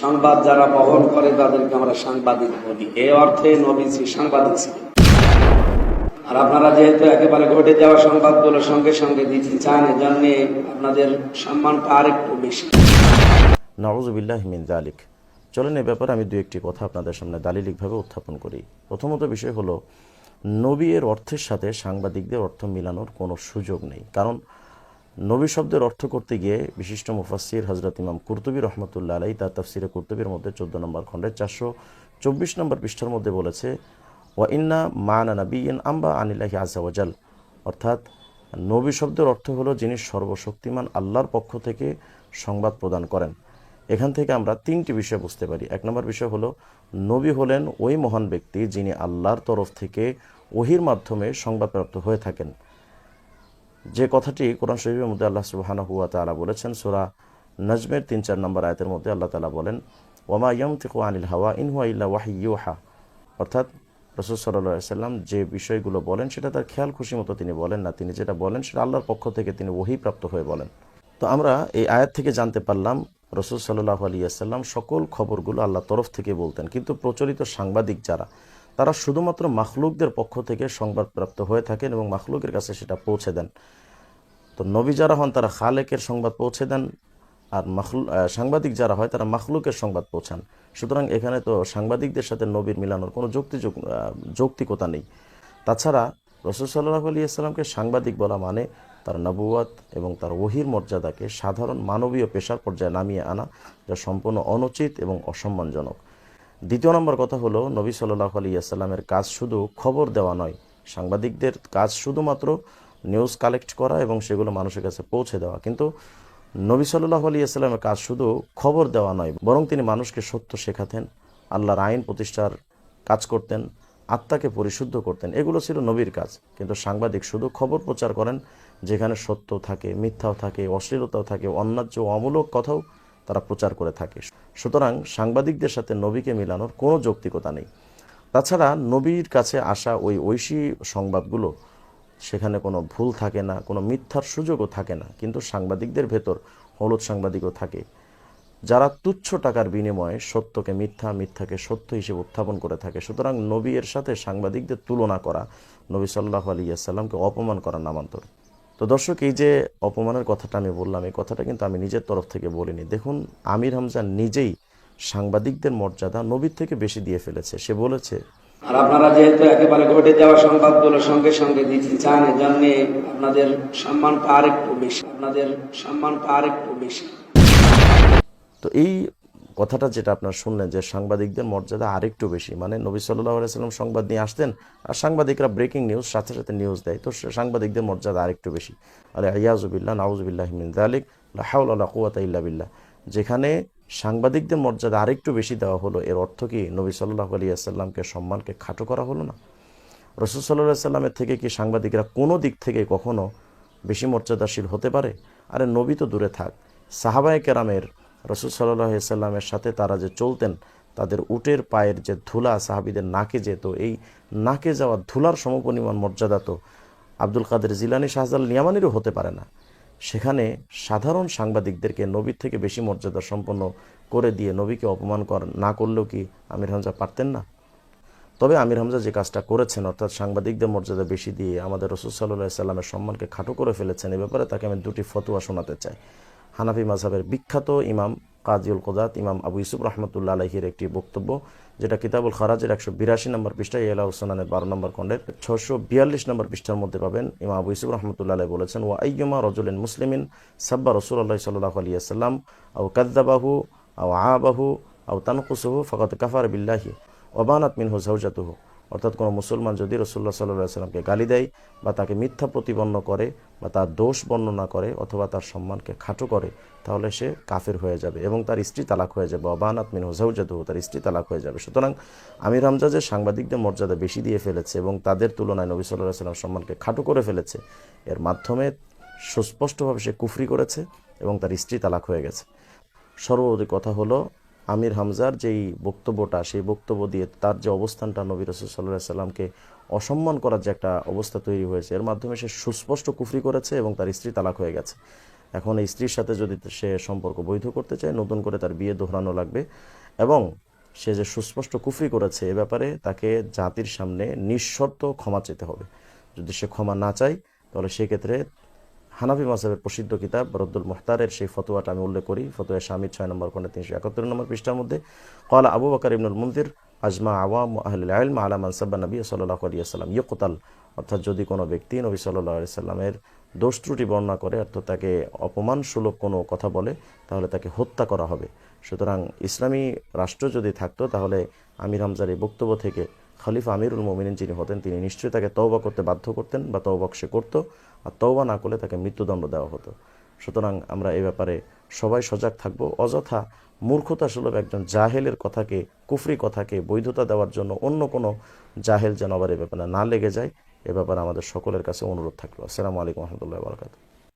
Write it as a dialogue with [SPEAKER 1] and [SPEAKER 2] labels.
[SPEAKER 1] সংবাদ যারা বহন করে তাদেরকে আমরা সাংবাদিক বলি। এই অর্থে নবীজি সাংবাদিক ছিলেন। আর আপনারা যেহেতু একেবারে ঘটে যাওয়া সংবাদগুলো সঙ্গে সঙ্গে দিতে চান, এজন্য আপনাদের সম্মানটা আরেকটু বেশি।
[SPEAKER 2] নওয়াজবিল্লাহ মিন জালিক চলেন এ ব্যাপারে আমি দু একটি কথা আপনাদের সামনে দালিলিকভাবে উত্থাপন করি। প্রথমত বিষয় হলো, নবী এর অর্থের সাথে সাংবাদিকদের অর্থ মিলানোর কোনো সুযোগ নেই। কারণ নবী শব্দের অর্থ করতে গিয়ে বিশিষ্ট মুফাসির হজরত ইমাম কুর্তুবী রহমতুল্লাহ আলাই তার তাফসিরে কুর্তুবীর মধ্যে চোদ্দ নম্বর খণ্ডের চারশো চব্বিশ নম্বর পৃষ্ঠার মধ্যে বলেছে, ওয়া ইন্না মানা নবীন আম্বা আনিল্লাহি আজাওয়াজাল অর্থাৎ নবী শব্দের অর্থ হলো যিনি সর্বশক্তিমান আল্লাহর পক্ষ থেকে সংবাদ প্রদান করেন। এখান থেকে আমরা তিনটি বিষয় বুঝতে পারি। এক নম্বর বিষয় হলো, নবী হলেন ওই মহান ব্যক্তি যিনি আল্লাহর তরফ থেকে ওহির মাধ্যমে সংবাদপ্রাপ্ত হয়ে থাকেন। যে কথাটি কোরআন শরীফের মধ্যে আল্লাহ সুবাহানা হুয়া তালা বলেছেন, সোরা নজমের তিন চার নম্বর আয়তের মধ্যে আল্লাহ তালা বলেন ওমা ইয়ম তিকু আনিল হাওয়া ইনহুয়া ইল্লা ওয়াহি ইউহা। অর্থাৎ রসুল সাল্লাহ সাল্লাম যে বিষয়গুলো বলেন, সেটা তার খেয়াল খুশি মতো তিনি বলেন না। তিনি যেটা বলেন, সেটা আল্লাহর পক্ষ থেকে তিনি ওহিপ্রাপ্ত হয়ে বলেন। তো আমরা এই আয়াত থেকে জানতে পারলাম, রসুল সাল্লাহ আলিয়াল্লাম সকল খবরগুলো আল্লাহ তরফ থেকে বলতেন। কিন্তু প্রচলিত সাংবাদিক যারা তারা শুধুমাত্র মাখলুকদের পক্ষ থেকে সংবাদপ্রাপ্ত হয়ে থাকেন এবং মাখলুকের কাছে সেটা পৌঁছে দেন। তো নবী যারা হন, তারা খালেকের সংবাদ পৌঁছে দেন আর মাখলু সাংবাদিক যারা হয়, তারা মাখলুকের সংবাদ পৌঁছান। সুতরাং এখানে তো সাংবাদিকদের সাথে নবীর মিলানোর কোনো যুক্তি যৌক্তিকতা নেই। তাছাড়া রসুল সাল্লাহ আলিয়াল্লামকে সাংবাদিক বলা মানে তার নবুয়াত এবং তার ওহির মর্যাদাকে সাধারণ মানবীয় পেশার পর্যায়ে নামিয়ে আনা, যা সম্পূর্ণ অনুচিত এবং অসম্মানজনক। দ্বিতীয় নম্বর কথা হলো, নবী সাল্লাহ আলিয়াল্লামের কাজ শুধু খবর দেওয়া নয়, সাংবাদিকদের কাজ শুধুমাত্র নিউজ কালেক্ট করা এবং সেগুলো মানুষের কাছে পৌঁছে দেওয়া। কিন্তু নবী সাল্লাহ আলিয়াল্লামের কাজ শুধু খবর দেওয়া নয়, বরং তিনি মানুষকে সত্য শেখাতেন, আল্লাহর আইন প্রতিষ্ঠার কাজ করতেন, আত্মাকে পরিশুদ্ধ করতেন। এগুলো ছিল নবীর কাজ। কিন্তু সাংবাদিক শুধু খবর প্রচার করেন, যেখানে সত্য থাকে, মিথ্যাও থাকে, অশ্লীলতাও থাকে, অন্যায্য অমূলক কথাও তারা প্রচার করে থাকে। সুতরাং সাংবাদিকদের সাথে নবীকে মিলানোর কোনো যৌক্তিকতা নেই। তাছাড়া নবীর কাছে আসা ওই ঐশী সংবাদগুলো সেখানে কোনো ভুল থাকে না, কোনো মিথ্যার সুযোগও থাকে না। কিন্তু সাংবাদিকদের ভেতর হলুদ সাংবাদিকও থাকে। যারা তুচ্ছ টাকার বিনিময়ে সত্যকে মিথ্যা, মিথ্যাকে সত্য হিসেবে উত্থাপন করে থাকে। সুতরাং নবী এর সাথে সাংবাদিকদের তুলনা করা নবী সাল্লাহ আলিয়াল্লামকে অপমান করা নামান্তর। তো দর্শক এই যে অপমানের কথাটা আমি বললাম এই কথাটা কিন্তু আমি নিজের তরফ থেকে বলিনি। দেখুন আমির হামজান নিজেই সাংবাদিকদের মর্যাদা নবীর থেকে বেশি দিয়ে ফেলেছে। সে বলেছে
[SPEAKER 1] আর আপনারা যেহেতু একেবারে ঘটে যাওয়া সংবাদগুলো সঙ্গে সঙ্গে দিতে চান এজন্য আপনাদের সম্মানটা আরেকটু বেশি। আপনাদের সম্মানটা আরেকটু বেশি।
[SPEAKER 2] তো এই কথাটা যেটা আপনার শুনলেন যে সাংবাদিকদের মর্যাদা আরেকটু বেশি। মানে নবী সাল্লাহ সাল্লাম সংবাদ নিয়ে আসতেন আর সাংবাদিকরা ব্রেকিং নিউজ সাথে সাথে নিউজ দেয়। তো সাংবাদিকদের মর্যাদা আরেকটু বেশি। আরে আয়াজুবিল্লাহ নাউজুবিল্লাহ মিন দালিক হাউল আল্লাহ কুয়াতা ইল্লা বিল্লাহ। যেখানে সাংবাদিকদের মর্যাদা আরেকটু বেশি দেওয়া হলো, এর অর্থ কি নবী সাল্লাহ আলিয়াল্লামকে সম্মানকে খাটো করা হলো না? রসুল সাল্লাহ সাল্লামের থেকে কি সাংবাদিকরা কোনো দিক থেকে কখনো বেশি মর্যাদাশীল হতে পারে? আরে নবী তো দূরে থাক। সাহাবায়ে কেরামের রসুল সাল্লাহ সাল্লামের সাথে তারা যে চলতেন, তাদের উটের পায়ের যে ধুলা সাহাবিদের নাকে যেত, এই নাকে যাওয়া ধুলার সমপরিমাণ মর্যাদা তো আব্দুল কাদের জিলানি শাহজাল নিয়ামানিরও হতে পারে না। সেখানে সাধারণ সাংবাদিকদেরকে নবীর থেকে বেশি মর্যাদা সম্পন্ন করে দিয়ে নবীকে অপমান কর, না করলেও কি আমির হামজা পারতেন না? তবে আমির হামজা যে কাজটা করেছেন, অর্থাৎ সাংবাদিকদের মর্যাদা বেশি দিয়ে আমাদের রসুল সাল্লাহ সাল্লামের সম্মানকে খাটো করে ফেলেছেন, এ ব্যাপারে তাকে আমি দুটি ফতুয়া শোনাতে চাই। হানাফি মাঝহের বিখ্যাত ইমাম কাজিউল কোদাত, ইমাম আবু ইসুফ রহমতুল্লাহ আলহির একটি বক্তব্য, যেটা কিতাবুল খারাজের একশো বিরাশি নম্বর পৃষ্ঠা ইলা হুসনানের বারো নম্বর খণ্ডের ছশো বিয়াল্লিশ নম্বর পৃষ্ঠার মধ্যে পাবেন। ইমাম আবু ইসুফ রহমতুল্লাহ আলাই বলেছেন ও আইয়ুমা রজুলিন মুসলিমিন সাব্বা রসুল আল্লাহ সাল্লাহ আলিয়াল্লাম আউ কাদ্দাবাহু আউ আবাহু আউ তানকুসহু ফকত কাফার বিল্লাহি ওবানাত মিনহু জাউজাতুহু অর্থাৎ কোনো মুসলমান যদি রসুল্লাহ সাল্লাহ সাল্লামকে গালি দেয় বা তাকে মিথ্যা প্রতিপন্ন করে বা তার দোষ বর্ণনা করে অথবা তার সম্মানকে খাটো করে, তাহলে সে কাফের হয়ে যাবে এবং তার স্ত্রী তালাক হয়ে যাবে। অবানাত মিন হোজাউজাদু তার স্ত্রী তালাক হয়ে যাবে। সুতরাং আমির হামজা যে সাংবাদিকদের মর্যাদা বেশি দিয়ে ফেলেছে এবং তাদের তুলনায় নবী সাল্লাহ সাল্লাম সম্মানকে খাটো করে ফেলেছে, এর মাধ্যমে সুস্পষ্টভাবে সে কুফরি করেছে এবং তার স্ত্রী তালাক হয়ে গেছে। সর্বোপরি কথা হলো আমির হামজার যেই বক্তব্যটা, সেই বক্তব্য দিয়ে তার যে অবস্থানটা নবী রসুল সাল্লাহ সাল্লামকে অসম্মান করার যে একটা অবস্থা তৈরি হয়েছে, এর মাধ্যমে সে সুস্পষ্ট কুফরি করেছে এবং তার স্ত্রী তালাক হয়ে গেছে। এখন এই স্ত্রীর সাথে যদি সে সম্পর্ক বৈধ করতে চায়, নতুন করে তার বিয়ে দোহরানো লাগবে এবং সে যে সুস্পষ্ট কুফরি করেছে, এ ব্যাপারে তাকে জাতির সামনে নিঃশর্ত ক্ষমা চেতে হবে। যদি সে ক্ষমা না চায়, তাহলে সেক্ষেত্রে হানাফি মাসাবের প্রসিদ্ধ কিতাব রদ্দুল মুহতারের সেই ফতোয়াটা আমি উল্লেখ করি। ফতোয়া স্বামীর ছয় নম্বর খন্ডে তিনশো একাত্তর নম্বর পৃষ্ঠার মধ্যে কলা আবু বাকর ইবনুল মন্দির, আজমা আওয়াম আহলুল ইলম আলা মানসাব্বা নবী সাল্লাহ আলিয়াল্লাম ইয়কতাল অর্থাৎ যদি কোনো ব্যক্তি নবী সাল্লাহ আলিয়াল্লামের দোষ ত্রুটি বর্ণনা করে, অর্থাৎ তাকে অপমানসুলভ কোনো কথা বলে, তাহলে তাকে হত্যা করা হবে। সুতরাং ইসলামী রাষ্ট্র যদি থাকতো, তাহলে আমির হামজার এই বক্তব্য থেকে খলিফা আমিরুল মোমিনিন যিনি হতেন, তিনি নিশ্চয়ই তাকে তওবা করতে বাধ্য করতেন বা তওবাক সে করত আর তওবা না করলে তাকে মৃত্যুদণ্ড দেওয়া হতো। সুতরাং আমরা এ ব্যাপারে সবাই সজাগ থাকব। অযথা মূর্খতা সুলভ একজন জাহেলের কথাকে, কুফরি কথাকে বৈধতা দেওয়ার জন্য অন্য কোনো জাহেল যেন আবার এ ব্যাপারে না লেগে যায়, এ ব্যাপারে আমাদের সকলের কাছে অনুরোধ থাকল। আসসালামু আলাইকুম রহমতুল্লাহ বারকাত